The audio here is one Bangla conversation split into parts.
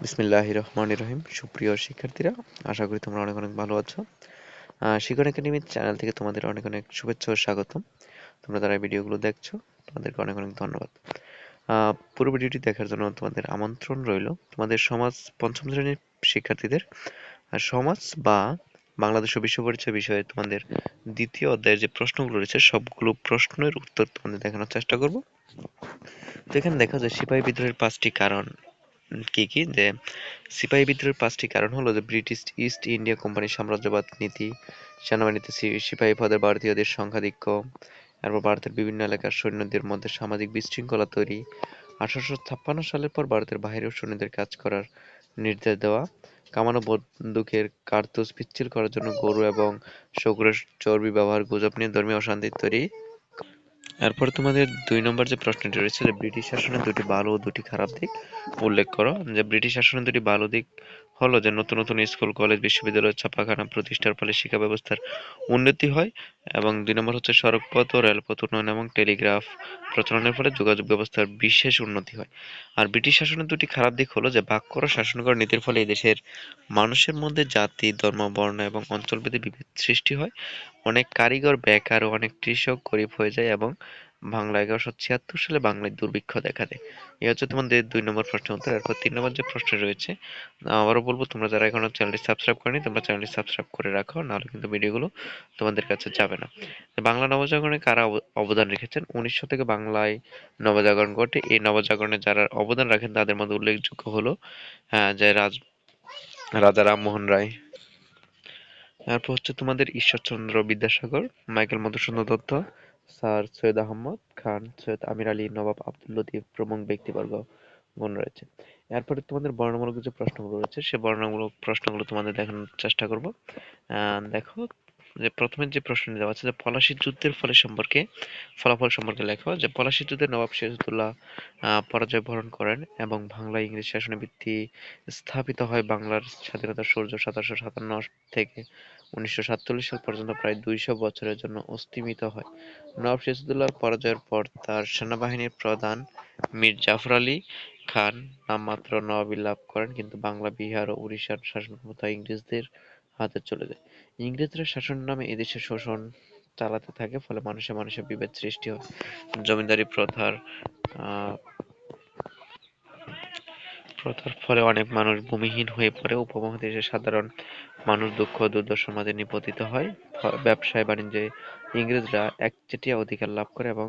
বিসমিল্লাহ রহমান রহিম। সুপ্রিয় শিক্ষার্থীরা, আশা করি তোমরা অনেক অনেক ভালো আছো। শিখন একাডেমি চ্যানেল থেকে তোমাদের অনেক অনেক শুভেচ্ছা ও স্বাগতম। তোমরা যারা ভিডিওগুলো দেখছ, তোমাদেরকে অনেক অনেক ধন্যবাদ। পুরো ভিডিওটি দেখার জন্য তোমাদের আমন্ত্রণ রইল। তোমাদের সমাজ পঞ্চম শ্রেণির শিক্ষার্থীদের সমাজ বা বাংলাদেশ ও বিশ্ব পরিচয় বিষয়ে তোমাদের দ্বিতীয় অধ্যায়ের যে প্রশ্নগুলো রয়েছে, সবগুলো প্রশ্নের উত্তর তোমাদের দেখানোর চেষ্টা করব। তো এখানে দেখা যায়, সিপাহী বিদ্রোহের পাঁচটি কারণ। কি কি? যে সিপাহী বিদ্রোহের পাঁচটি কারণ হলো যে ব্রিটিশ ইস্ট ইন্ডিয়া কোম্পানির সাম্রাজ্যবাদ নীতি, সেনাবাহিনীতে সিপাহী পদের ভারতীয়দের সংখ্যাধিক্য, তারপর ভারতের বিভিন্ন এলাকার সৈন্যদের মধ্যে সামাজিক বিশৃঙ্খলা তৈরি, আঠারোশো ছাপ্পান্ন সালের পর ভারতের বাইরেও সৈন্যদের কাজ করার নির্দেশ দেওয়া, কামানো বন্দুকের কার্তুজ পিচ্ছিল করার জন্য গরু এবং শকুরের চর্বি ব্যবহার, গুজব নিয়ে ধর্মীয় অশান্তি তৈরি। এরপর তোমাদের দুই নম্বর যে প্রশ্নটি রয়েছে যে ব্রিটিশ শাসনের দুটি ভালো ও দুটি খারাপ দিক উল্লেখ করো। যে ব্রিটিশ শাসনের দুটি ভালো দিক হলো যে নতুন নতুন স্কুল, কলেজ, বিশ্ববিদ্যালয়, ছাপাখানা প্রতিষ্ঠার ফলে শিক্ষা ব্যবস্থার উন্নতি হয় এবং দুই নম্বর হচ্ছে সড়কপথ ও রেলপথ উন্নয়ন এবং টেলিগ্রাফ প্রচলনের ফলে যোগাযোগ ব্যবস্থার বিশেষ উন্নতি হয়। আর ব্রিটিশ শাসনের দুটি খারাপ দিক হলো যে ভাগ করো শাসন করার নীতির ফলে দেশের মানুষের মধ্যে জাতি, ধর্ম, বর্ণ এবং অঞ্চলভেদে বিভেদ সৃষ্টি হয়। অনেক কারিগর, বেকার ও অনেক কৃষক গরিব হয়ে যায় এবং বাংলা এগারোশো ছিয়াত্তর সালে বাংলায় দুর্ভিক্ষ দেখা দেয়। এই হচ্ছে তোমাদের দুই নম্বর প্রশ্নের উত্তর। এরপর তিন নম্বর যে প্রশ্ন রয়েছে আবারও বলব তোমরা যারা এখনও চ্যানেলটি সাবস্ক্রাইব করেনি তোমরা চ্যানেলটি সাবস্ক্রাইব করে রাখো নাহলে কিন্তু ভিডিওগুলো তোমাদের কাছে যাবে না। বাংলা নবজাগরণে কারা অব- অবদান রেখেছেন? উনিশশো থেকে বাংলায় নবজাগরণ ঘটে। এই নবজাগরণে যারা অবদান রাখেন তাদের মধ্যে উল্লেখযোগ্য হলো আহ, যে রাজ রাজা রামমোহন রায়। তারপর হচ্ছে তোমাদের ঈশ্বরচন্দ্র বিদ্যাসাগর মাইকেল মধুসূদন দত্ত স্যার সৈয়দ আহমদ খান সৈয়দ আমির আলী নবাব আব্দুল লতিফ প্রমুখ ব্যক্তিবর্গ গণ রয়েছে। এরপরে তোমাদের বর্ণমূলক যে প্রশ্নগুলো রয়েছে সে বর্ণমূলক প্রশ্নগুলো তোমাদের দেখানোর চেষ্টা করব। আহ, দেখো যে প্রথমে যে প্রশ্নটি দেওয়া আছে যে পলাশী যুদ্ধের ফলে সম্পর্কে, ফলাফল সম্পর্কে লেখো যে পলাশী যুদ্ধে নবাব সিরাজউদ্দৌলা পরাজয় বরণ করেন এবং বাংলা ইংরেজ শাসনের ভিত্তি স্থাপিত হয় বাংলার স্বাধীনতার সূর্য সতেরোশো সাতান্ন থেকে উনিশশো সাতচল্লিশ সাল পর্যন্ত প্রায় দুইশো বছরের জন্য অস্তিমিত হয়। নবাব সিরাজউদ্দৌলার পরাজয়ের পর তার সেনাবাহিনীর প্রধান মীর জাফর আলী খান নামমাত্র নবাবী লাভ করেন, কিন্তু বাংলা, বিহার ও উড়িষ্যার শাসন ক্ষমতা ইংরেজদের হাতে চলে যায়। ইংরেজরা শাসনের নামে এদেশে শোষণ চালাতে থাকে, ফলে মানুষে মানুষে বিভেদ সৃষ্টি হয়। জমিদারি প্রথার প্রথার ফলে অনেক মানুষ ভূমিহীন হয়ে পড়ে। উপমহাদেশের সাধারণ মানুষ দুঃখ দুর্দশার মাঝে নিপতিত হয়। ব্যবসায় বাণিজ্যে ইংরেজরা একচেটিয়া অধিকার লাভ করে এবং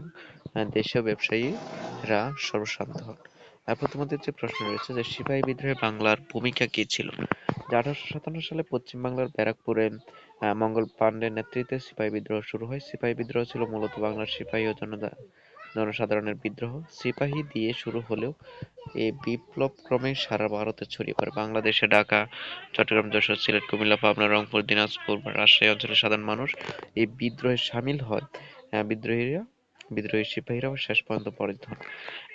দেশীয় ব্যবসায়ীরা সর্বশান্ত হন। এরপর তোমাদের যে প্রশ্ন রয়েছে যে, সিপাহী বিদ্রোহে বাংলার ভূমিকা কি ছিল? আঠারোশো সাতান্ন সালে পশ্চিম বাংলার ব্যারাকপুরে মঙ্গল পাণ্ডের নেতৃত্বে সিপাহী বিদ্রোহ শুরু হয়। সিপাহী বিদ্রোহ ছিল মূলত বাংলার সিপাহী ও জনতা, জনসাধারণের বিদ্রোহ। সিপাহী দিয়ে শুরু হলেও এই বিপ্লব ক্রমে সারা ভারতে ছড়িয়ে পড়ে। বাংলাদেশে ঢাকা, চট্টগ্রাম, যশোর, সিলেট, কুমিল্লা, পাবনা, রংপুর, দিনাজপুর রাজশাহী অঞ্চলের সাধারণ মানুষ এই বিদ্রোহে সামিল হয়। বিদ্রোহীরা বিদ্রোহী সিপাহীরাও শেষ পর্যন্ত পরাজিত হন।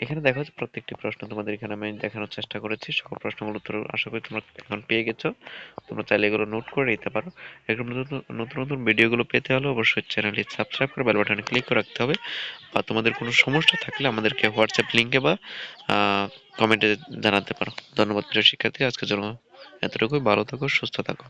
এখানে দেখো যাচ্ছে প্রত্যেকটি প্রশ্ন তোমাদের এখানে আমি দেখানোর চেষ্টা করেছি। সকল প্রশ্নগুলো উত্তর আশা করি তোমরা এখন পেয়ে গেছো। তোমরা চাইলে এগুলো নোট করে নিতে পারো। এরকম নতুন নতুন নতুন ভিডিওগুলো পেতে হলে অবশ্যই চ্যানেলটি সাবস্ক্রাইব করে বেল বাটনে ক্লিক করে রাখতে হবে। বা তোমাদের কোনো সমস্যা থাকলে আমাদেরকে হোয়াটসঅ্যাপ লিঙ্কে বা কমেন্টে জানাতে পারো। ধন্যবাদ প্রিয় শিক্ষার্থী, আজকের জন্য এতটুকুই। ভালো থাকো, সুস্থ থাকো।